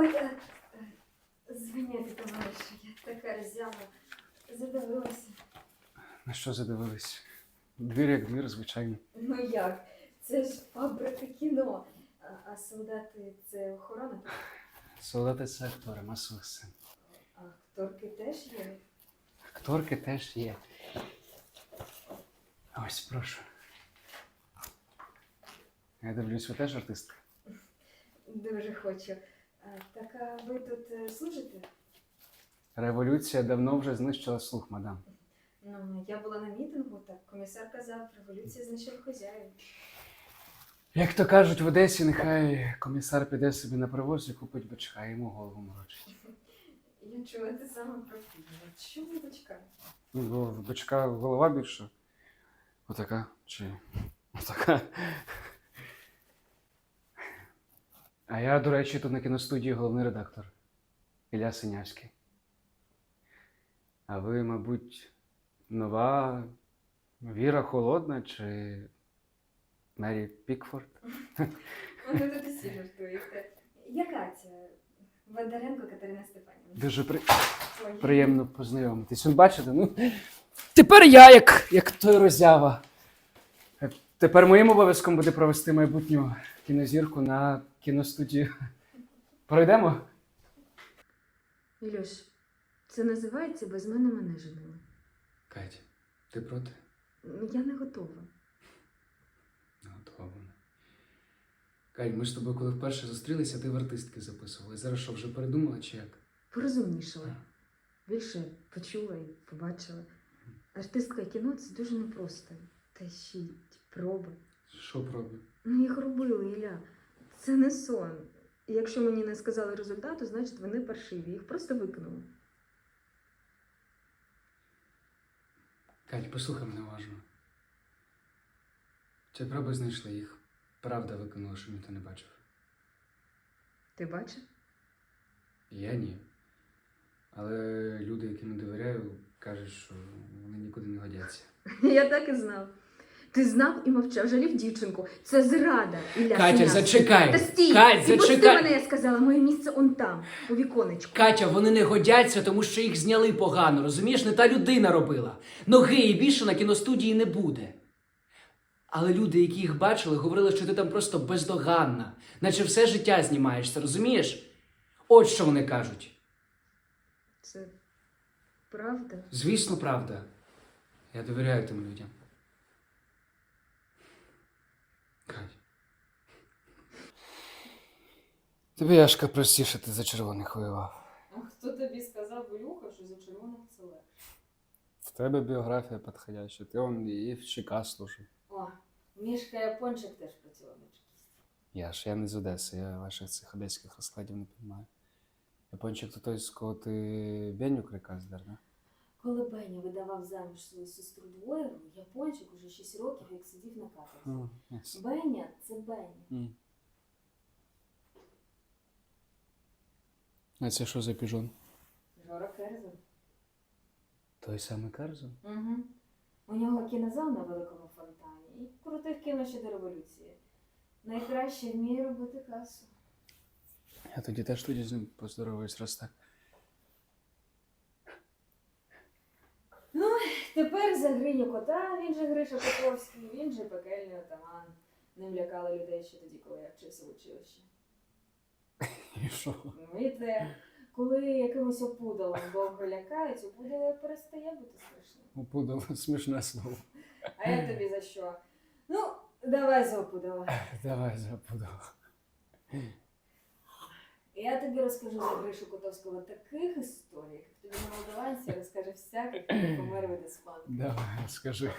Ой, е, е, звиняйте, товаришу, я така роззяла. Задивилася. На що задивились? Двір як двір, звичайно. Ну як? Це ж фабрика кіно. А, а солдати це охорона, Солдати це актори, масових сцен. а акторки теж є. Акторки теж є. Ось, прошу. Я дивлюсь, ви теж артистка. Дуже хочу. Так а ви тут е, служите? Революція давно вже знищила слух, мадам. Ну, я була на мітингу, так комісар казав, революція знищила хазяїв. Як то кажуть в Одесі, нехай комісар піде собі на привоз і купить бичка, йому голову морочить. Я чула те саме про фільм. Що ви? Ну, в бичка голова більша. Отака чи отака. А я, до речі, тут на кіностудії головний редактор Ілля Синявський. А ви, мабуть, нова Віра Холодна чи Мері Пікфорд? Вони тут усі жартуєте. Я Катя. Бондаренко Катерина Степанівна. Дуже при... Приємно познайомитись. Ви бачите, ну. Тепер я, як, як той роззява. Е, Тепер моїм обов'язком буде провести майбутню кінозірку на кіностудію. Пройдемо? Ілюш, це називається без мене мене женили. Катя, ти проти? Я не готова. Готово. Кать, ми ж з тобою, коли вперше зустрілися, ти в артистки записували. Зараз що, вже передумала чи як? Порозумнішала. Більше почула і побачила. Артистка кіно це дуже непросто. Та ще й проби. Що проби? Ну, їх робили, Ілля. Це не сон. І якщо мені не сказали результату, значить вони паршиві. Їх просто викинули. Кать, послухай мене уважно. Ці проби знайшли їх. Правда виконала, що ніхто не бачив. Ти бачив? Я ні. Але люди, яким довіряю, кажуть, що вони нікуди не годяться. Я так і знав. Ти знав і мовчав, жалів дівчинку. Це зрада, Ілля. Катя, Синявський. зачекай! Та стій! Кать, зачекай! мене, я сказала, моє місце он там, у віконечку. Катя, вони не годяться, тому що їх зняли погано. Розумієш, не та людина робила. Ноги і більше на кіностудії не буде. Але люди, які їх бачили, говорили, що ти там просто бездоганна, наче все життя знімаєшся, розумієш? От що вони кажуть. Це правда? Звісно, правда. Я довіряю тим людям. Кать. Тобі Яшка простіше ти за червоних воював. А хто тобі сказав Ілюха, що за червоних це легше? В тебе біографія підходяща. Ти он і в ЧК служив. О, Мішка Япончик теж чекісті. Я ж я не з Одеси, я ваших цих одеських розкладів не розумію. Япончик то той, з кого ти Беню крика здер, да? Коли Беня видавав заміж свою сестру двоєру, Япончик уже 6 років як сидів на каторзі. Беня це Беня. М. А це що за піжон? Жора Керзен. Той самий Карзон? Угу. У нього кінозал на великому фонтані і крутих кіно ще до революції. Найкраще вміє робити касу. Я тоді теж тоді з ним поздороваюсь, раз так. Тепер за гриню кота, він же Гриша Поповський, він же пекельний отаман. Ним лякали людей ще тоді, коли я вчився в училищі. І що? Ну і коли якимось опудалом довго лякають, опудало перестає бути страшним. Опудало смішне слово. А я тобі за що? Ну, давай за опудало. Давай запудало. Я тобі розкажу за Гришу Котовського таких історій, як тобі на молдаванці розкаже всякий, хто помер від іспанки. Давай, скажи.